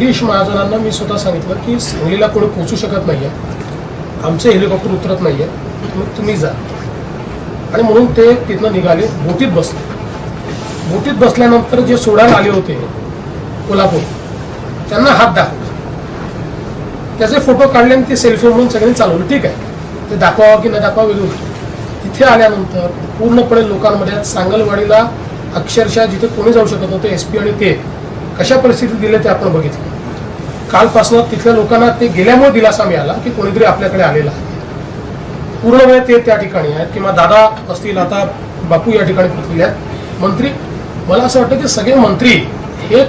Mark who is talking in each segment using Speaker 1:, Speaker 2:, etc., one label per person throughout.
Speaker 1: गिरीश महाजनांना मी स्वतः सांगितलं की सांगलीला कोणी पोहोचू शकत नाहीये. आमचे हेलिकॉप्टर उतरत नाहीये. मग तुम्ही जा. आणि म्हणून ते तिथनं निघाले. बोटीत बसले. बोटीत बसल्यानंतर जे सोडायला आले होते कोल्हापूर त्यांना हात दाखवला. त्याचे फोटो काढले आणि ते सेल्फी म्हणून सगळ्यांनी चालवलं. ठीक आहे. ते दाखवावं की न दाखवा वेगळी तिथे आल्यानंतर पूर्णपणे लोकांमध्ये सांगलवाडीला अक्षरशः जिथे कोणी जाऊ शकत नव्हतं एस पी आणि ते कशा परिस्थितीत दिले ते आपण बघितलं. कालपासून तिथल्या लोकांना ते गेल्यामुळे दिलासा मिळाला की कोणीतरी आपल्याकडे आलेला आहे. पूर्ण वेळ ते त्या ठिकाणी आहेत किंवा दादा असतील आता बापू या ठिकाणी पोहोचलेले आहेत. मंत्री मला असं वाटतं की सगळे मंत्री हे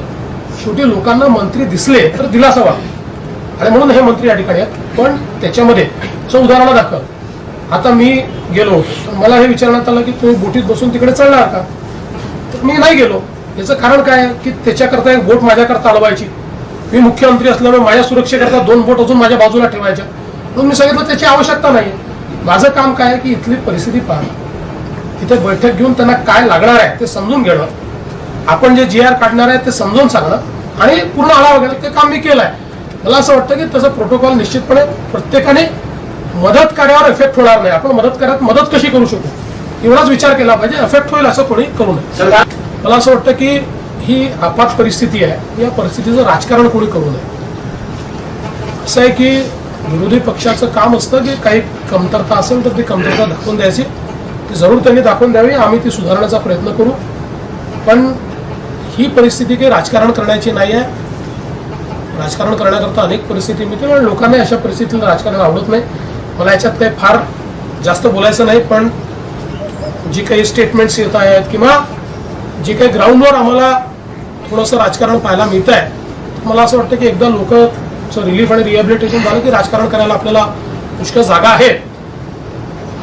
Speaker 1: शेवटी लोकांना मंत्री दिसले तर दिलासा वाटतो आणि म्हणून हे मंत्री या ठिकाणी आहेत. पण त्याच्यामध्ये सो उदाहरण दाखव. आता मी गेलो मला हे विचारण्यात आलं की तुम्ही बोटीत बसून तिकडे चढणार का? तर मी नाही गेलो. याचं कारण काय? की त्याच्याकरता एक बोट माझ्याकरता हलवायची. मी मुख्यमंत्री असल्यामुळे माझ्या सुरक्षेकरता दोन बोट अजून माझ्या बाजूला ठेवायच्या. म्हणून मी सांगितलं त्याची आवश्यकता नाही माझं काम काय आहे की इथली परिस्थिती पाहणं तिथे बैठक घेऊन त्यांना काय लागणार आहे ते समजून घेणं. आपण जे जी आर काढणार आहे ते समजून सांगणं. आणि पूर्ण आढावा घेणं. ते काम मी केलं आहे मला असं वाटतं की त्याचा प्रोटोकॉल निश्चितपणे प्रत्येकाने मदत कार्यावर इफेक्ट होणार नाही. आपण मदत कार्यात मदत कशी करू शकू? एवढाच विचार केला पाहिजे. अफेक्ट होईल असं कोणी करू नये. मला असं वाटतं की ही आपात परिस्थिती आहे. या परिस्थितीचं राजकारण कोणी करू नये. असं आहे की विरोधी पक्षाचं काम असतं की काही कमतरता असेल तर ती कमतरता दाखवून द्यायची. ती जरूर त्यांनी दाखवून द्यावी. आम्ही ती सुधारण्याचा प्रयत्न करू. पण ही परिस्थिती काही राजकारण करण्याची नाही आहे. राजकारण करण्याकरता अनेक परिस्थिती मिळते आणि लोकांना अशा परिस्थितीला राजकारण आवडत नाही. मला याच्यात काही फार जास्त बोलायचं नाही पण जी काही स्टेटमेंट्स येत आहेत किंवा जे काही ग्राउंडवर आम्हाला थोडंसं राजकारण पाहायला मिळत आहे मला असं वाटतं की एकदा लोकचं रिलीफ आणि रिहॅबिलिटेशन झालं की राजकारण करायला आपल्याला पुष्कळ जागा आहे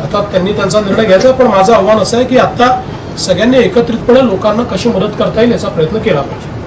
Speaker 1: आता त्यांनी त्यांचा निर्णय घ्यायचा पण माझं आव्हान असं आहे की आता सगळ्यांनी एकत्रितपणे लोकांना कशी मदत करता येईल याचा प्रयत्न केला पाहिजे.